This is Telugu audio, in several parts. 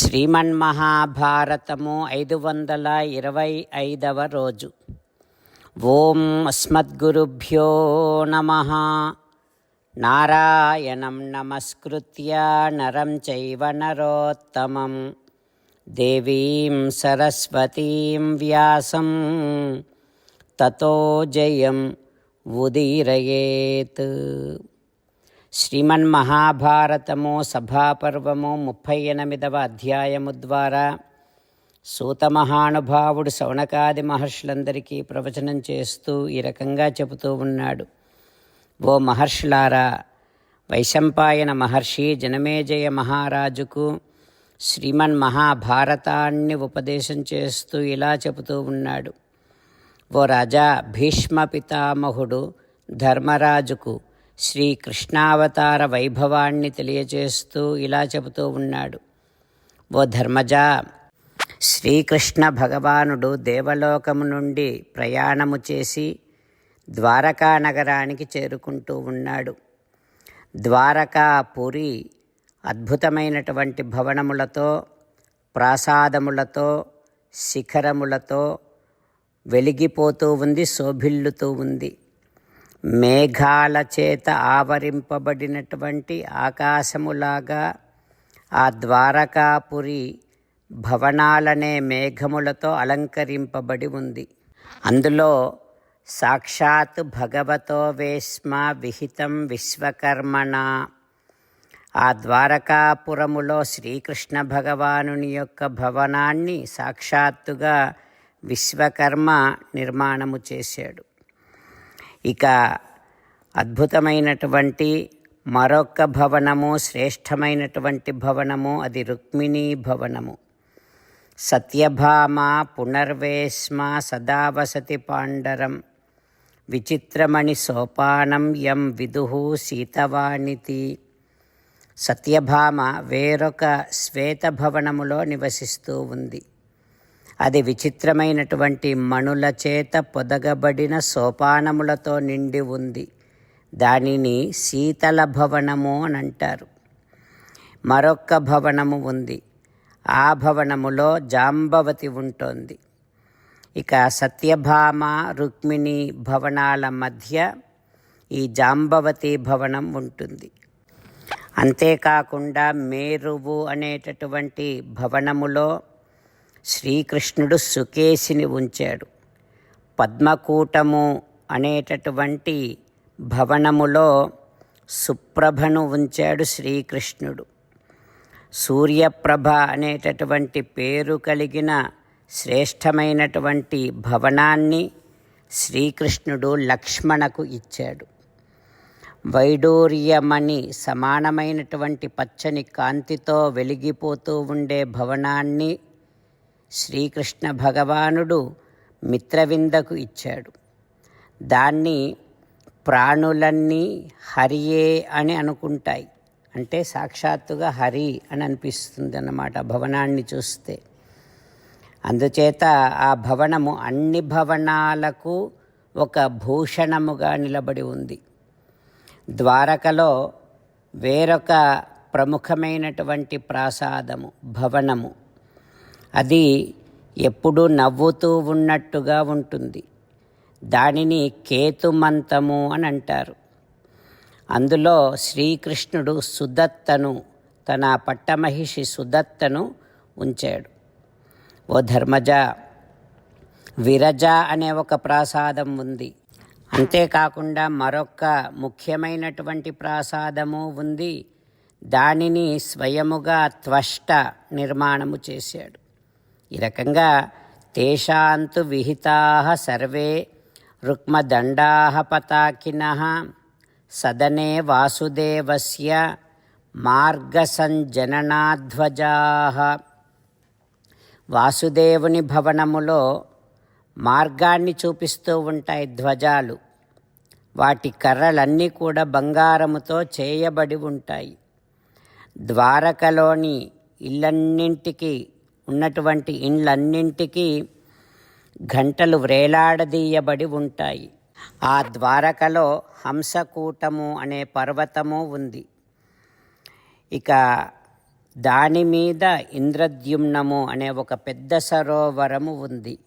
శ్రీమన్మహాభారతము ఐదు వందల ఇరవై ఐదవ రోజు. ఓం అస్మద్గురుభ్యో నమ. నారాయణం నమస్కృత్య నరం చైవ నరోత్తమం. దేవీం సరస్వతీం వ్యాసం. తతో జయం ఉదీరయేత్. శ్రీమన్ మహాభారతము సభాపర్వము ముప్పై ఎనిమిదవ అధ్యాయము ద్వారా సూతమహానుభావుడు శౌనకాది మహర్షులందరికీ ప్రవచనం చేస్తూ ఈ రకంగా చెబుతూ ఉన్నాడు. ఓ మహర్షులారా వైశంపాయన మహర్షి జనమేజయ మహారాజుకు శ్రీమన్ మహాభారతాన్ని ఉపదేశం చేస్తూ ఇలా చెబుతూ ఉన్నాడు. ఓ రాజా భీష్మ పితామహుడు ధర్మరాజుకు శ్రీ కృష్ణావతార వైభవాన్ని తెలియజేస్తూ ఇలా చెబుతూ ఉన్నాడు. ఓ ధర్మజ శ్రీకృష్ణ భగవానుడు దేవలోకము నుండి ప్రయాణము చేసి ద్వారకా నగరానికి చేరుకుంటూ ఉన్నాడు. ద్వారకా పురి అద్భుతమైనటువంటి భవనములతో ప్రాసాదములతో శిఖరములతో వెలిగిపోతూ ఉంది శోభిల్లుతూ ఉంది. మేఘాల చేత ఆవరింపబడినటువంటి ఆకాశములాగా ఆ ద్వారకాపురి భవనాలనే మేఘములతో అలంకరింపబడి ఉంది. అందులో సాక్షాత్ భగవతో వేష్మ విహితం విశ్వకర్మణ. ఆ ద్వారకాపురములో శ్రీకృష్ణ భగవానుని యొక్క భవనాన్ని సాక్షాత్తుగా విశ్వకర్మ నిర్మాణము చేశాడు. ఇక అద్భుతమైనటువంటి మరొక భవనము శ్రేష్టమైనటువంటి భవనము అది రుక్మిణీ భవనము. సత్యభామ పునర్వేశ్మ సదావసతి పాండరం విచిత్రమణి సోపానం యం విదు సీతవాణితి. సత్యభామ వేరొక శ్వేతభవనములో నివసిస్తూ ఉంది. అది విచిత్రమైనటువంటి మణుల చేత పొదగబడిన సోపానములతో నిండి ఉంది. దానిని శీతల భవనము అని అంటారు. మరొక్క భవనము ఉంది. ఆ భవనములో జాంబవతి ఉంటుంది. ఇక సత్యభామ రుక్మిణి భవనాల మధ్య ఈ జాంబవతి భవనం ఉంటుంది. అంతేకాకుండా మేరువు అనేటటువంటి భవనములో శ్రీకృష్ణుడు సుకేశిని ఉంచాడు. పద్మకూటము అనేటటువంటి భవనములో సుప్రభను ఉంచాడు శ్రీకృష్ణుడు. సూర్యప్రభ అనేటటువంటి పేరు కలిగిన శ్రేష్టమైనటువంటి భవనాన్ని శ్రీకృష్ణుడు లక్ష్మణకు ఇచ్చాడు. వైడూర్యమణి సమానమైనటువంటి పచ్చని కాంతితో వెలిగిపోతూ ఉండే భవనాన్ని శ్రీకృష్ణ భగవానుడు మిత్రవిందకు ఇచ్చాడు. దాన్ని ప్రాణులన్నీ హరియే అని అనుకుంటాయి. అంటే సాక్షాత్తుగా హరి అని అనిపిస్తుంది అన్నమాట భవనాన్ని చూస్తే. అందుచేత ఆ భవనము అన్ని భవనాలకు ఒక భూషణముగా నిలబడి ఉంది. ద్వారకలో వేరొక ప్రముఖమైనటువంటి ప్రాసాదము భవనము. అది ఎప్పుడూ నవ్వుతూ ఉన్నట్టుగా ఉంటుంది. దానిని కేతుమంతము అని అంటారు. అందులో శ్రీకృష్ణుడు సుదత్తను తన పట్టమహిషి సుదత్తను ఉంచాడు. ఓ ధర్మజ విరజ అనే ఒక ప్రాసాదం ఉంది. అంతేకాకుండా మరొక ముఖ్యమైనటువంటి ప్రాసాదము ఉంది. దానిని స్వయముగా త్వష్ట నిర్మాణము చేశాడు. ఈ రకంగా తేషాంతు విహితా సర్వే రుక్మదండా పతాకిన సదనే వాసుదేవస్య మార్గసంజననాధ్వజా వాసుదేవుని భవనములో మార్గాన్ని చూపిస్తూ ఉంటాయి ధ్వజాలు. వాటి కర్రలన్నీ కూడా బంగారముతో చేయబడి ఉంటాయి. ద్వారకలోని ఇల్లన్నింటికి ఉన్నటువంటి ఇండ్లన్నింటికి గంటలు వ్రేలాడదీయబడి ఉంటాయి. ఆ ద్వారకలో హంసకూటము అనే పర్వతము ఉంది. ఇక దాని మీద ఇంద్రద్యుమ్నము అనే ఒక పెద్ద సరోవరము ఉంది.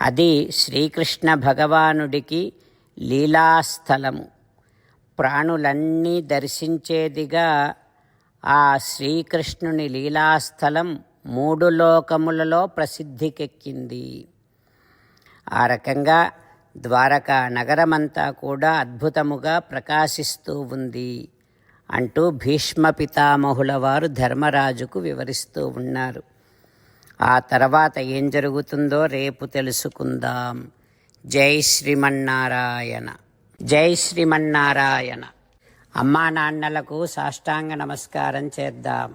అది శ్రీకృష్ణ భగవానుడికి లీలాస్థలము. ప్రాణులన్నీ దర్శించేదిగా ఆ శ్రీకృష్ణుని లీలాస్థలం మూడు లోకములలో ప్రసిద్ధికెక్కింది. ఆ రకంగా ద్వారకా నగరమంతా కూడా అద్భుతముగా ప్రకాశిస్తూ ఉంది అంటూ భీష్మ పితామహుల వారు ధర్మరాజుకు వివరిస్తూ ఉన్నారు. ఆ తర్వాత ఏం జరుగుతుందో రేపు తెలుసుకుందాం. జై శ్రీమన్నారాయణ. జై శ్రీమన్నారాయణ. అమ్మా నాన్నలకు సాష్టాంగ నమస్కారం చేద్దాం.